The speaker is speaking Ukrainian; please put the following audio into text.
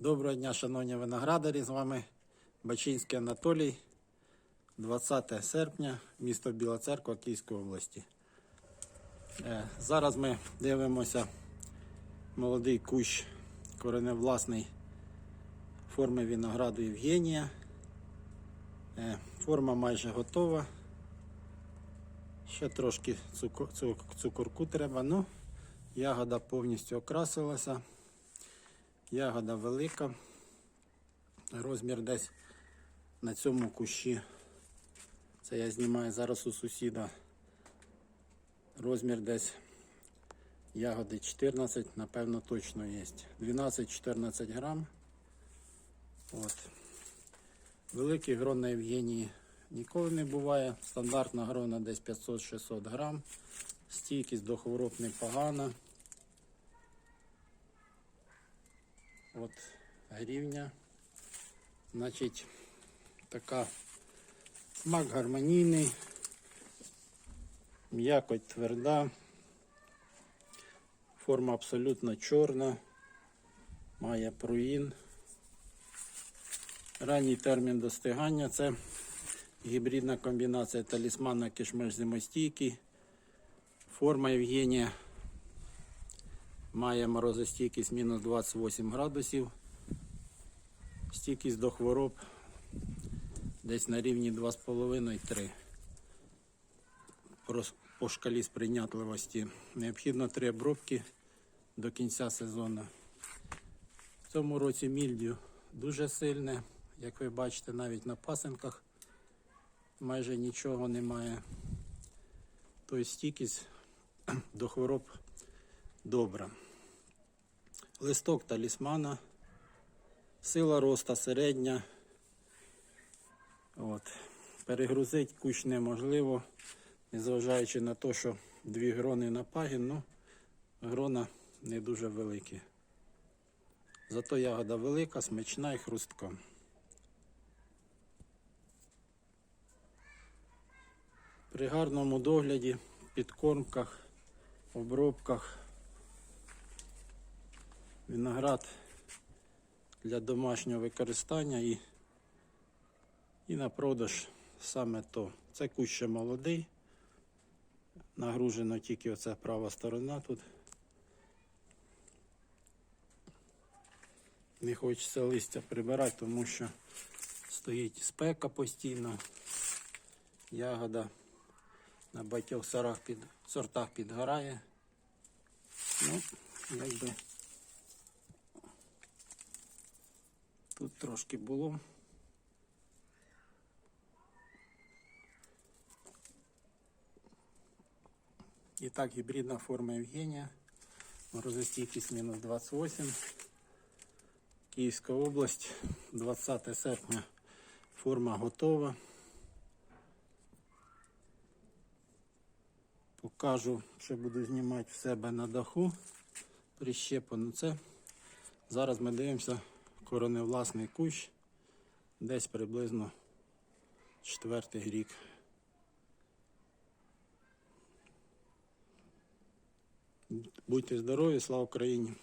Доброго дня, шановні виноградарі. З вами Бачинський Анатолій. 20 серпня, місто Біла Церква Київської області. Е, Зараз ми дивимося молодий кущ кореневласний форми винограду Євгенія. Е, Форма майже готова. Ще трошки цукорку треба. Ну, ягода повністю окрасилася. Ягода велика. Розмір десь на цьому кущі. Це я знімаю зараз у сусіда. Розмір десь ягоди 14, напевно, точно є. 12-14 грам. От. Великий грон на Євгенії ніколи не буває. Стандартна грона десь 500-600 грам. Стійкість до хвороб непогана. От грівня. Значить, така смак гармонійний, м'якоть тверда, форма абсолютно чорна, має пруїн. Ранній термін достигання це гібридна комбінація талісмана кишмиш зимостійкий. Форма Євгенія має морозостійкість мінус 28 градусів. Стійкість до хвороб десь на рівні 2,5-3. По, шкалі сприйнятливості. Необхідно три обробки до кінця сезону. В цьому році мільдю дуже сильне. Як ви бачите, навіть на пасинках майже нічого немає. Тобто стійкість до хвороб добра. Листок талісмана. Сила роста середня. От. Перегрузити кущ неможливо, незважаючи на те, що дві грони на пагін, ну, грона не дуже великі. Зато ягода велика, смачна і хрустка. При гарному догляді, підкормках, обробках, виноград для домашнього використання і, і на продаж саме то. Це кущ ще молодий. Нагружено тільки оця права сторона тут. Не хочеться листя прибирати, тому що стоїть спека постійно. Ягода на багатьох сортах підгорає. Ну, якби тут трошки було. І так, гібридна форма Євгенія. Морозостійкість мінус 28. Київська область, 20 серпня. Форма готова. Покажу, що буду знімати в себе на даху. Прищепано це. Зараз ми дивимося короневласний кущ. Десь приблизно четвертий рік. Будьте здорові, слава Україні!